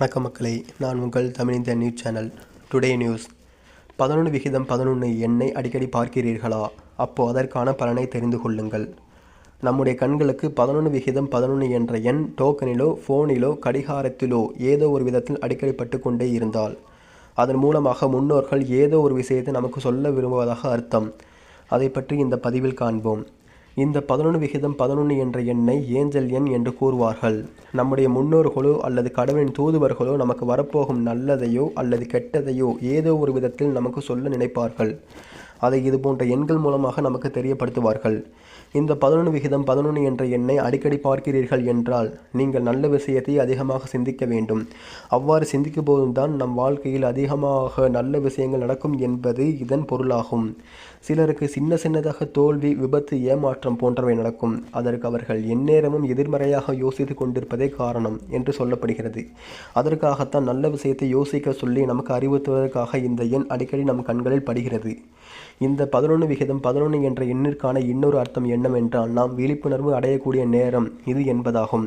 வணக்கம் மக்களே. நான் உங்கள் தமிழிந்திய நியூஸ் சேனல் டுடே நியூஸ் பதினொன்று விகிதம் பதினொன்று எண்ணை அடிக்கடி பார்க்கிறீர்களா? அப்போ அதற்கான பலனை தெரிந்து கொள்ளுங்கள். நம்முடைய கண்களுக்கு பதினொன்று விகிதம் பதினொன்று என்ற எண் டோக்கனிலோ ஃபோனிலோ கடிகாரத்திலோ ஏதோ ஒரு விதத்தில் அடிக்கடி பட்டு கொண்டே இருந்தால் அதன் மூலமாக முன்னோர்கள் ஏதோ ஒரு விஷயத்தை நமக்கு சொல்ல விரும்புவதாக அர்த்தம். அதை பற்றி இந்த பதிவில் காண்போம். இந்த பதினொன்று விகிதம் பதினொன்று என்ற எண்ணை ஏஞ்சல் எண் என்று கூறுவார்கள். நம்முடைய முன்னோர்களோ அல்லது கடவுளின் தூதுவர்களோ நமக்கு வரப்போகும் நல்லதையோ அல்லது கெட்டதையோ ஏதோ ஒரு விதத்தில் நமக்கு சொல்ல நினைப்பார்கள். அதை இது போன்ற எண்கள் மூலமாக நமக்கு தெரியப்படுத்துவார்கள். இந்த பதினொன்று விகிதம் பதினொன்று என்ற எண்ணை அடிக்கடி பார்க்கிறீர்கள் என்றால் நீங்கள் நல்ல விஷயத்தை அதிகமாக சிந்திக்க வேண்டும். அவ்வாறு சிந்திக்கும் போதுதான் நம் வாழ்க்கையில் அதிகமாக நல்ல விஷயங்கள் நடக்கும் என்பது இதன் பொருளாகும். சிலருக்கு சின்ன சின்னதாக தோல்வி விபத்து ஏமாற்றம் போன்றவை நடக்கும். அதற்கு அவர்கள் எந்நேரமும் எதிர்மறையாக யோசித்து கொண்டிருப்பதே காரணம் என்று சொல்லப்படுகிறது. அதற்காகத்தான் நல்ல விஷயத்தை யோசிக்க சொல்லி நமக்கு அறிவுறுத்துவதற்காக இந்த எண் அடிக்கடி நம் கண்களில் படுகிறது. இந்த பதினொன்று விகிதம் பதினொன்று என்ற எண்ணிற்கான இன்னொரு அர்த்தம் என்னவென்றால் நாம் விழிப்புணர்வு அடையக்கூடிய நேரம் இது என்பதாகும்.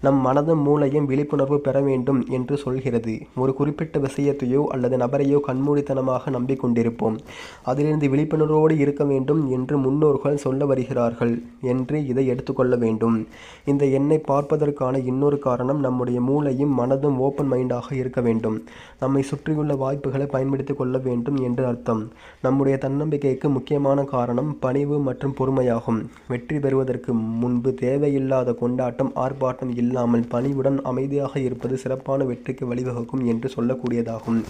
நம் மனதும் மூளையும் விழிப்புணர்வு பெற வேண்டும் என்று சொல்கிறது. ஒரு குறிப்பிட்ட விஷயத்தையோ அல்லது நபரையோ கண்மூடித்தனமாக நம்பிக்கொண்டிருப்போம். அதிலிருந்து விழிப்புணர்வோடு இருக்க வேண்டும் என்று முன்னோர்கள் சொல்ல வருகிறார்கள் என்று இதை எடுத்துக்கொள்ள வேண்டும். இந்த எண்ணை பார்ப்பதற்கான இன்னொரு காரணம் நம்முடைய மூளையும் மனதும் ஓப்பன் மைண்டாக இருக்க வேண்டும். நம்மை சுற்றியுள்ள வாய்ப்புகளை பயன்படுத்திக் கொள்ள வேண்டும் என்று அர்த்தம். நம்முடைய தன்னம்பிக்கைக்கு முக்கியமான காரணம் பணிவு மற்றும் பொறுமையாகும். வெற்றி பெறுவதற்கு முன்பு தேவையில்லாத கொண்டாட்டம் ஆர்ப்பாட்டம் இல்லாமல் பணிவுடன் அமைதியாக இருப்பது சிறப்பான வெற்றிக்கு வழிவகுக்கும் என்று சொல்லக்கூடியதாகும்.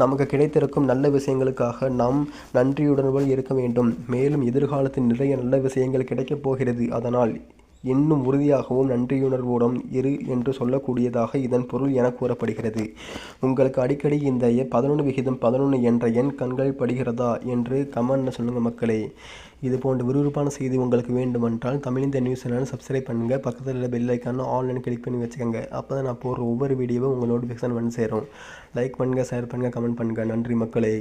நமக்கு கிடைத்திருக்கும் நல்ல விஷயங்களுக்காக நாம் நன்றியுடனுடன் இருக்க வேண்டும். மேலும் எதிர்காலத்தில் நிறைய நல்ல விஷயங்கள் கிடைக்கப் போகிறது. அதனால் இன்னும் உறுதியாகவும் நன்றியுணர்வோடும் இரு என்று சொல்லக்கூடியதாக இதன் பொருள் என கூறப்படுகிறது. உங்களுக்கு அடிக்கடி இந்த பதினொன்று விகிதம் பதினொன்று என்ற எண் கண்களில் படுகிறதா என்று கமெண்ட்னு சொல்லுங்கள் மக்களே. இது போன்ற விறுவிறுப்பான செய்தி உங்களுக்கு வேண்டுமென்றால் தமிழிந்த நியூஸ் சேனல் சப்ஸ்கிரைப் பண்ணுங்கள் பக்கத்தில் உள்ள பெல் ஐக்கான ஆன்லைன் கிளிக் பண்ணி வச்சுக்கோங்க. அப்போ தான் நான் போடுற ஒவ்வொரு வீடியோவும் உங்கள் நோட்டிஃபிகேஷன் வந்து சேரும். லைக் பண்ணுங்கள் ஷேர் பண்ணுங்கள் கமெண்ட் பண்ணுங்கள் நன்றி மக்களே.